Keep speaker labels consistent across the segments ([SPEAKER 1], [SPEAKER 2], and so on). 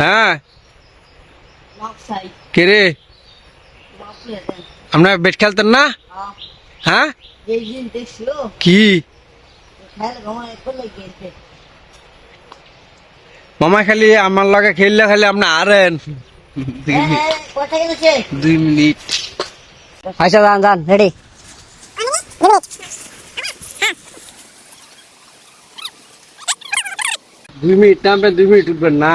[SPEAKER 1] হ্যাঁ। কে রে? আপনার বেট খেলতেন না?
[SPEAKER 2] হ্যাঁ।
[SPEAKER 1] হ্যাঁ? কি? মামা খালি আমার লগে খেললে খালি আপনি আরেন
[SPEAKER 2] কোথায় গেছে
[SPEAKER 1] দুই মিনিট।
[SPEAKER 2] আচ্ছা যান যান রেডি
[SPEAKER 1] দুই মিনিট নামবেন দুই মিনিট উঠবেন না।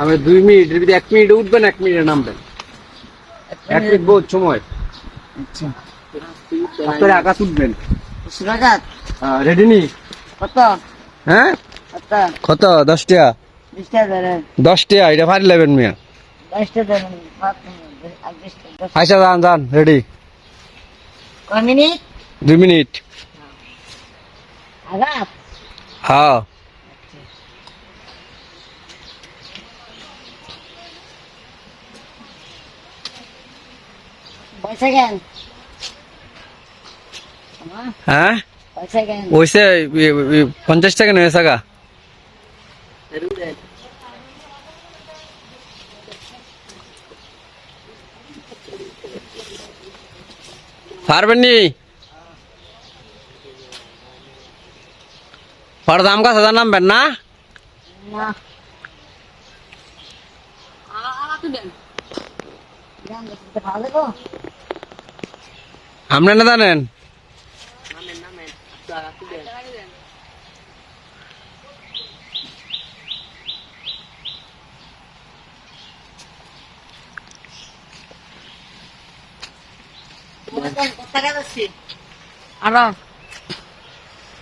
[SPEAKER 1] আমি দুই মিনিট এক মিনিট উঠবেন এক মিনিটে নামবেন। এক মিনিট বহুত সময়। আপনার আকাশ উঠবেন। রেডি নি?
[SPEAKER 2] কত?
[SPEAKER 1] হ্যাঁ?
[SPEAKER 2] কত?
[SPEAKER 1] দশ টাকা দশ টাকা এটা ফারি লেবেন মিয়া। আচ্ছা যান যান রেডি
[SPEAKER 2] মিনিট?
[SPEAKER 1] দুই মিনিট।
[SPEAKER 2] আঘাত
[SPEAKER 1] হ্যাঁ। হ্যাঁ? ওইসে পঞ্চাশ টাকা নয় টাকা পারবেন নি? পর দাম কাছে হাজার নামবেন না?
[SPEAKER 2] না।
[SPEAKER 1] আপনি না জানেন?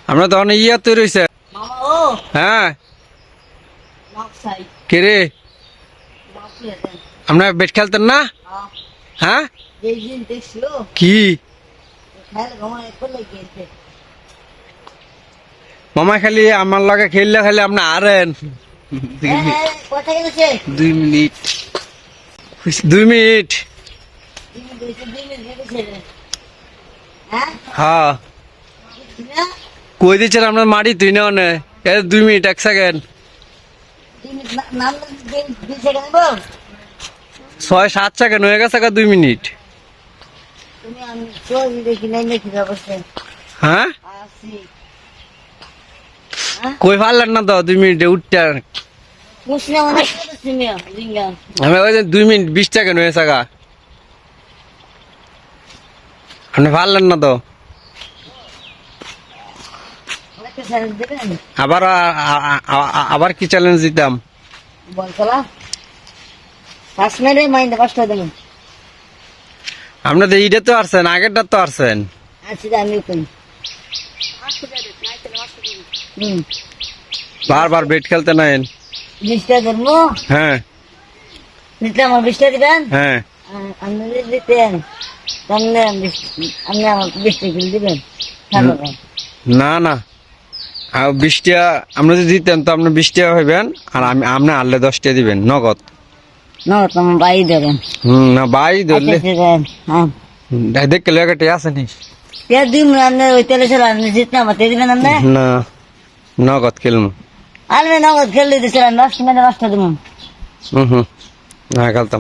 [SPEAKER 1] আমরা তখন ইয়া তৈরি হয়েছে হ্যাঁ। কে রে? আপনার বেট খেলতেন না?
[SPEAKER 2] হ্যাঁ।
[SPEAKER 1] হ্যাঁ? কি? মামা খালি আমার লগে খেললে খালি আপনি আরেন
[SPEAKER 2] কোথায়
[SPEAKER 1] দুই মিনিট। দুই মিনিট।
[SPEAKER 2] দুই মিনিট। হ্যাঁ
[SPEAKER 1] হ্যাঁ? কই দিচ্ছেন আপনার মারি তুই না। অনে এ দুই মিনিট এক সেকেন্ড
[SPEAKER 2] দুই মিনিট না- নাম দিন দুই সেকেন্ড বল
[SPEAKER 1] ছয় সাত সেকেন্ড হয়ে গেছে দুই মিনিট
[SPEAKER 2] তুমি আমি চোখ দেখি নাই দেখি অবশ্যই
[SPEAKER 1] হ্যাঁ? কই পারলেন না তো দুই মিনিটে উঠতে আর।
[SPEAKER 2] মুসলিম অনেক করেছি মিয়া জিঙ্গান
[SPEAKER 1] আমি ওই দুই মিনিট বিশ সেকেন্ড হয়েছে গা। আপনি পারলেন না তো?
[SPEAKER 2] অনেকটা চ্যালেঞ্জ দেবেন?
[SPEAKER 1] আবার আ- আবার কি চ্যালেঞ্জ দিতাম?
[SPEAKER 2] বল চলা পাঁচ মিনিটে মাইন্ডে পাঁচটা দেবেন
[SPEAKER 1] আপনাদের ইডে তো আসছেন আগেরটা তো আসছেন। বারবার বেট খেলতে নেন।
[SPEAKER 2] বিশটা ধরবো
[SPEAKER 1] হ্যাঁ।
[SPEAKER 2] আমার বিশটা দিবেন?
[SPEAKER 1] হ্যাঁ।
[SPEAKER 2] আপনি দিতেন। আপনি আমার বিশটা কিলো দিবেন।
[SPEAKER 1] না না। আর আপনি যদি দিতেন তো আপনি বিশ হইবেন আর আমি আপনি আনলে দশ টাকা দিবেন নগদ।
[SPEAKER 2] না তোমার বাই দেবেন
[SPEAKER 1] হুম না বাই ধরলে?
[SPEAKER 2] আচ্ছা, আছে। হ্যাঁ।
[SPEAKER 1] দেখে লেগাটে আসেনি
[SPEAKER 2] পেঁয়াজ দিন আপনি ওই তেলে ছিল আপনি জিততে আমার তেল দিবেন আপনি
[SPEAKER 1] না নগদ খেলব
[SPEAKER 2] আমি নগদ খেলে দিয়েছিলাম দশ মিনিটে দশটা দেবেন
[SPEAKER 1] হুম হুম না খেলতাম